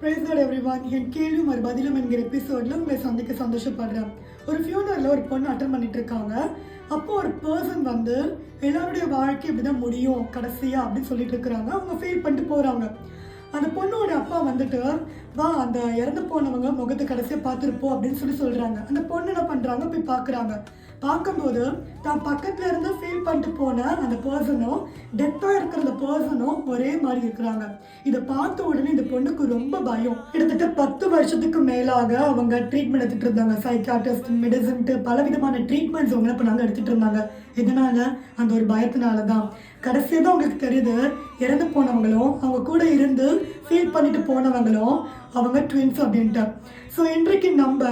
Price everyone என் கேள்வியும் ஒரு பதிலும் என்கிற எபிசோடில் உங்களை சந்திக்க சந்தோஷப்படுறேன். ஒரு ஃபியூனரில் ஒரு பொண்ணு அட்டன் பண்ணிட்டு இருக்காங்க அப்போ ஒரு பர்சன் வந்து எல்லாருடைய வாழ்க்கை இப்படி தான் முடியும் கடைசியா அப்படின்னு சொல்லிட்டு இருக்கிறாங்க. அவங்க ஃபீல் பண்ணிட்டு போகிறாங்க அந்த பொண்ணோட அப்பா வந்துட்டு வா அந்த இறந்து போனவங்க முகத்தை கடைசியாக பார்த்துருப்போம் அப்படின்னு சொல்லி சொல்கிறாங்க அந்த பொண்ணு என்ன பண்ணுறாங்க போய் பார்க்குறாங்க. பார்க்கும்போது தான் பக்கத்துல இருந்து பண்ணிட்டு போன அந்த பர்சனும் டெத்தாக இருக்கிற அந்த பர்சனும் ஒரே மாதிரி இருக்கிறாங்க. இதை பார்த்த உடனே இந்த பொண்ணுக்கு ரொம்ப பயம். கிட்டத்தட்ட பத்து வருஷத்துக்கு மேலாக அவங்க ட்ரீட்மெண்ட் எடுத்துட்டு இருந்தாங்க. சைக்காட்டிஸ்ட் மெடிசன்ட்டு பல விதமான ட்ரீட்மெண்ட்ஸ் அவங்க இப்போ பண்ணாங்க எடுத்துட்டு இருந்தாங்க. இதனால அந்த ஒரு பயத்தினால தான். கடைசியாக தான் அவங்களுக்கு தெரியுது இறந்து போனவங்களும் அவங்க கூட இருந்து ஃபீல் பண்ணிட்டு போனவங்களும் அவங்க ட்வின்ஸ் அப்படின்ட்டு. ஸோ இன்றைக்கு நம்ம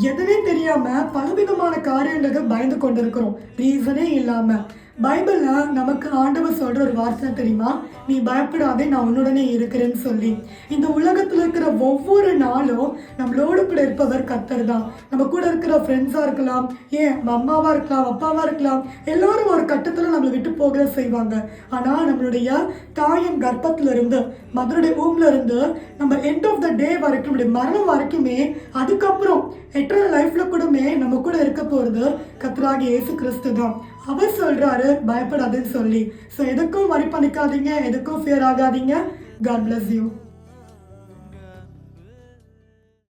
எதுனே தெரியாம பலவிதமான காரியங்களுக்கு பயந்து கொண்டிருக்கிறோம். ரீசனே இல்லாம. பைபிள்ல நமக்கு ஆண்டவர் சொல்கிற ஒரு வார்த்தை தெரியுமா? நீ பயப்படாதே நான் உன்னுடனே இருக்கிறேன்னு சொல்லி. இந்த உலகத்துல இருக்கிற ஒவ்வொரு நாளும் நம்மளோட கூட இருப்பவர் கத்தர் தான். நம்ம கூட இருக்கிற ஃப்ரெண்ட்ஸாக இருக்கலாம் ஏன் நம்ம இருக்கலாம் அப்பாவாக இருக்கலாம் எல்லோரும் ஒரு கட்டத்துல நம்மளை விட்டு போக செய்வாங்க. ஆனா நம்மளுடைய தாயின் கர்ப்பத்துல இருந்து மதருடைய ஊம்ல இருந்து நம்ம எண்ட் ஆஃப் த டே வரைக்கும் மரணம் வரைக்குமே அதுக்கப்புறம் எட்டர் லைஃப்ல கூடமே நம்ம கூட இருக்க போகிறது கத்தராகி இயேசு கிறிஸ்து தான். அவர் சொல்றாரு பயப்படாதுன்னு சொல்லி. ஸோ எதுக்கும் வரி பண்ணிக்காதீங்க எதுக்கும் ஃபியர் ஆகாதீங்க. God bless you